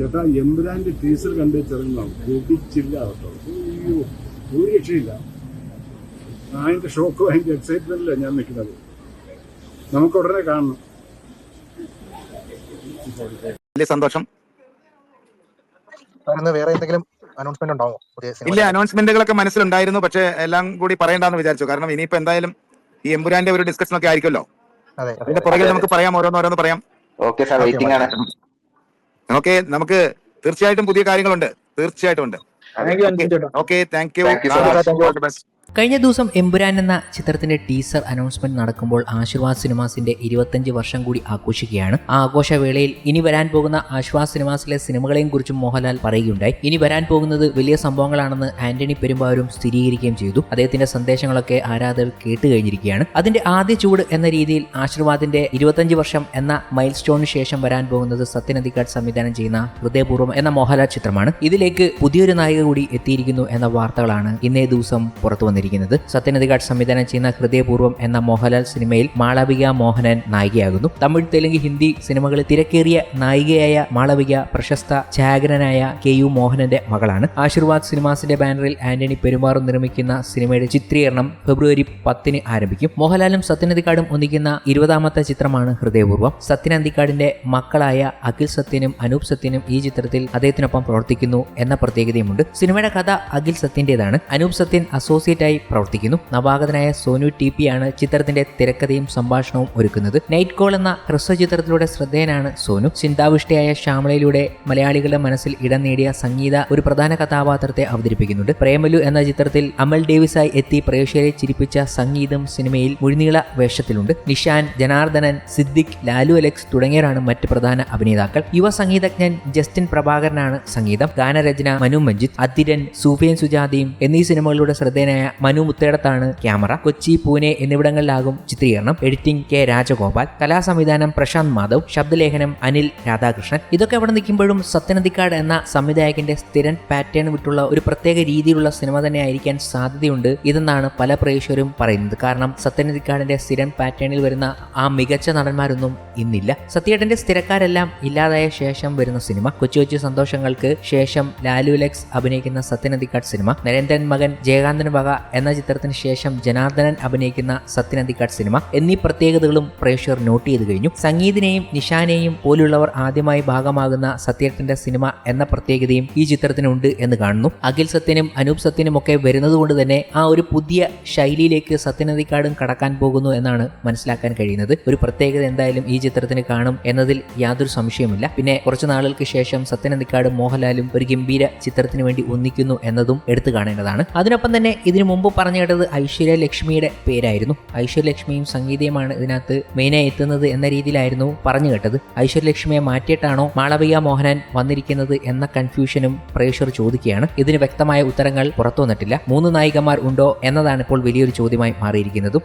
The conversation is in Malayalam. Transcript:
ചേട്ടാ എമ്പുരാന്റെ ടീസർ കണ്ട് ചെറുങ്ങാവും കൊതിച്ചില്ല കേട്ടോ. അയ്യോ ഒരു രക്ഷയില്ല. അതിന്റെ ഷോക്ക് അതിന്റെ എക്സൈറ്റ്മെന്റിലാണ് ഞാൻ നിൽക്കുന്നത്. നമുക്ക് ഉടനെ കാണണം. വലിയ സന്തോഷം. വേറെ എന്തെങ്കിലും അനൗൺസ്മെന്റ് ഉണ്ടാവോ ഇല്ല അനൗൺസ്മെന്റുകളൊക്കെ മനസ്സിലുണ്ടായിരുന്നു. പക്ഷെ എല്ലാം കൂടി പറയണ്ടെന്ന് വിചാരിച്ചു. കാരണം ഇനിയിപ്പോ എന്തായാലും ഈ എമ്പുരാന്റെ ഒരു ഡിസ്കഷൻ ഒക്കെ ആയിരിക്കുമല്ലോ. അതെ അതിന്റെ പുറകിൽ നമുക്ക് പറയാം ഓരോന്നോരോന്ന് പറയാം. ഓക്കെ സാർ വെയിറ്റിംഗ് ആണ്. ഓക്കെ നമുക്ക് തീർച്ചയായിട്ടും പുതിയ കാര്യങ്ങളുണ്ട്. തീർച്ചയായിട്ടും ഉണ്ട്. ഓക്കെ താങ്ക് യു കഴിഞ്ഞ ദിവസം എമ്പുരാൻ എന്ന ചിത്രത്തിന്റെ ടീസർ അനൗൺസ്മെന്റ് നടക്കുമ്പോൾ ആശ്വാസ് സിനിമാസിന്റെ ഇരുപത്തഞ്ച് വർഷം കൂടി ആഘോഷിക്കുകയാണ്. ആ ആഘോഷവേളയിൽ ഇനി വരാൻ പോകുന്ന ആശ്വാസ് സിനിമാസിലെ സിനിമകളെയും കുറിച്ചും മോഹൻലാൽ പറയുകയുണ്ടായി. ഇനി വരാൻ പോകുന്നത് വലിയ സംഭവങ്ങളാണെന്ന് ആന്റണി പെരുമ്പാവൂരും സ്ഥിരീകരിക്കുകയും ചെയ്തു. അദ്ദേഹത്തിന്റെ സന്ദേശങ്ങളൊക്കെ ആരാധകർ കേട്ട് കഴിഞ്ഞിരിക്കുകയാണ്. അതിന്റെ ആദ്യ ചൂട് എന്ന രീതിയിൽ ആശീർവാദിന്റെ ഇരുപത്തഞ്ച് വർഷം എന്ന മൈൽ സ്റ്റോണിന് ശേഷം വരാൻ പോകുന്നത് സത്യനന്ദിക്കാട് സംവിധാനം ചെയ്യുന്ന ഹൃദയപൂർവം എന്ന മോഹൻലാൽ ചിത്രമാണ്. ഇതിലേക്ക് പുതിയൊരു നായിക കൂടി എത്തിയിരിക്കുന്നു എന്ന വാർത്തകളാണ് ഇന്നേ ദിവസം പുറത്തു വന്നിരിക്കുന്നത്. സത്യനന്ദിക്കാട് സംവിധാനം ചെയ്യുന്ന ഹൃദയപൂർവം എന്ന മോഹൻലാൽ സിനിമയിൽ മാളവിക മോഹനൻ നായികയാകുന്നു. തമിഴ് തെലുങ്ക് ഹിന്ദി സിനിമകളിൽ തിരക്കേറിയ നായികയായ മാളവിക പ്രശസ്ത ഛായാഗ്രനായ കെ യു മോഹനന്റെ മകളാണ്. ആശീർവാദ് സിനിമാസിന്റെ ബാനറിൽ ആന്റണി പെരുമാറും നിർമ്മിക്കുന്ന സിനിമയുടെ ചിത്രീകരണം ഫെബ്രുവരി പത്തിന് ആരംഭിക്കും. മോഹൻലാലും സത്യനന്ദിക്കാടും ഒന്നിക്കുന്ന ഇരുപതാമത്തെ ചിത്രമാണ് ഹൃദയപൂർവം. സത്യനന്ദിക്കാടിന്റെ മക്കളായ അഖിൽ സത്യനും അനൂപ് സത്യനും ഈ ചിത്രത്തിൽ അദ്ദേഹത്തിനൊപ്പം പ്രവർത്തിക്കുന്നു എന്ന പ്രത്യേകതയുമുണ്ട്. സിനിമയുടെ കഥ അഖിൽ സത്യന്റേതാണ്. അനൂപ് സത്യൻ അസോസിയേറ്റ് ആയി പ്രവർത്തിക്കുന്നു. നവാഗതനായ സോനു ടി പി ആണ് ചിത്രത്തിന്റെ തിരക്കഥയും സംഭാഷണവും ഒരുക്കുന്നത്. നൈറ്റ് കോൾ എന്ന ഹ്രസ്വ ചിത്രത്തിലൂടെ ശ്രദ്ധേയനാണ് സോനു. ചിന്താവിഷ്ടയായ ശ്യാമളയിലൂടെ മലയാളികളുടെ മനസ്സിൽ ഇടം നേടിയ സംഗീത ഒരു പ്രധാന കഥാപാത്രത്തെ അവതരിപ്പിക്കുന്നുണ്ട്. പ്രേമലു എന്ന ചിത്രത്തിൽ അമൽ ഡേവിസായി എത്തി പ്രേക്ഷകരെ ചിരിപ്പിച്ച സംഗീതം സിനിമയിൽ മുഴുനീള വേഷത്തിലുണ്ട്. നിഷാൻ ജനാർദ്ദനൻ സിദ്ദിഖ് ലാലു അലക്സ് തുടങ്ങിയവരാണ് മറ്റ് പ്രധാന അഭിനേതാക്കൾ. യുവ സംഗീതജ്ഞൻ ജസ്റ്റിൻ പ്രഭാകരനാണ് സംഗീതം. ഗാനരചന മനു മഞ്ജിത്ത് അതിരൻ സൂഫിയൻ സുജാതയും എന്നീ സിനിമകളിലൂടെ ശ്രദ്ധേയനായ മനു മുത്തേടത്താണ് ക്യാമറ. കൊച്ചി പൂനെ എന്നിവിടങ്ങളിലാകും ചിത്രീകരണം. Editing K Rajagopal. കലാസംവിധാനം Prashant Madhav. ശബ്ദലേഖനം അനിൽ രാധാകൃഷ്ണൻ. ഇതൊക്കെ അവിടെ നിൽക്കുമ്പോഴും സത്യനന്ദിക്കാട് എന്ന സംവിധായകന്റെ സ്ഥിരം പാറ്റേൺ വിട്ടുള്ള ഒരു പ്രത്യേക രീതിയിലുള്ള സിനിമ തന്നെ ആയിരിക്കാൻ സാധ്യതയുണ്ട് ഇതെന്നാണ് പല പ്രേക്ഷകരും പറയുന്നത്. കാരണം സത്യനന്ദിക്കാടിന്റെ സ്ഥിരം പാറ്റേണിൽ വരുന്ന ആ മികച്ച നടന്മാരൊന്നും ഇന്നില്ല. സത്യേട്ടന്റെ സ്ഥിരക്കാരെല്ലാം ഇല്ലാതായ ശേഷം വരുന്ന സിനിമ. കൊച്ചു കൊച്ചു സന്തോഷങ്ങൾക്ക് ശേഷം ലാലു ലക്സ് അഭിനയിക്കുന്ന സത്യനന്ദിക്കാട് സിനിമ. നരേന്ദ്രൻ മകൻ ജയകാന്തൻ വക എന്ന ചിത്രത്തിന് ശേഷം ജനാർദ്ദനൻ അഭിനയിക്കുന്ന സത്യനന്ദിക്കാട് സിനിമ എന്നീ പ്രത്യേകതകളും പ്രേക്ഷകർ നോട്ട് ചെയ്ത് കഴിഞ്ഞു. സംഗീതിനെയും നിഷാനെയും പോലുള്ളവർ ആദ്യമായി ഭാഗമാകുന്ന സത്യത്തിന്റെ സിനിമ എന്ന പ്രത്യേകതയും ഈ ചിത്രത്തിനുണ്ട് എന്ന് കാണുന്നു. അഖിൽ സത്യനും അനൂപ് സത്യനും ഒക്കെ വരുന്നതുകൊണ്ട് തന്നെ ആ ഒരു പുതിയ ശൈലിയിലേക്ക് സത്യനന്ദിക്കാടും കടക്കാൻ പോകുന്നു എന്നാണ് മനസ്സിലാക്കാൻ കഴിയുന്നത്. ഒരു പ്രത്യേകത എന്തായാലും ഈ ചിത്രത്തിന് കാണും എന്നതിൽ യാതൊരു സംശയമില്ല പിന്നെ കുറച്ചു നാളുകൾക്ക് ശേഷം സത്യനന്ദിക്കാടും മോഹൻലാലും ഒരു ഗംഭീര ചിത്രത്തിന് വേണ്ടി ഒന്നിക്കുന്നു എന്നതും എടുത്തു കാണേണ്ടതാണ്. അതിനൊപ്പം തന്നെ ഇതിനു മുമ്പ് പറഞ്ഞു കേട്ടത് ഐശ്വര്യ ലക്ഷ്മിയുടെ പേരായിരുന്നു. ഐശ്വര്യ ലക്ഷ്മിയും സംഗീതയുമാണ് ഇതിനകത്ത് മെയിനായി എത്തുന്നത് എന്ന രീതിയിലായിരുന്നു പറഞ്ഞു കേട്ടത്. ഐശ്വര്യ ലക്ഷ്മിയെ മാറ്റിയിട്ടാണോ മാളവിക മോഹനൻ വന്നിരിക്കുന്നത് എന്ന കൺഫ്യൂഷനും പ്രേക്ഷകർ ചോദിക്കുകയാണ്. ഇതിന് വ്യക്തമായ ഉത്തരങ്ങൾ പുറത്തു വന്നിട്ടില്ല മൂന്ന് നായികമാർ ഉണ്ടോ എന്നതാണ് ഇപ്പോൾ വലിയൊരു ചോദ്യമായി മാറിയിരിക്കുന്നതും.